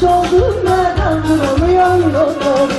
yolları Ne oldum da Yavrum yolları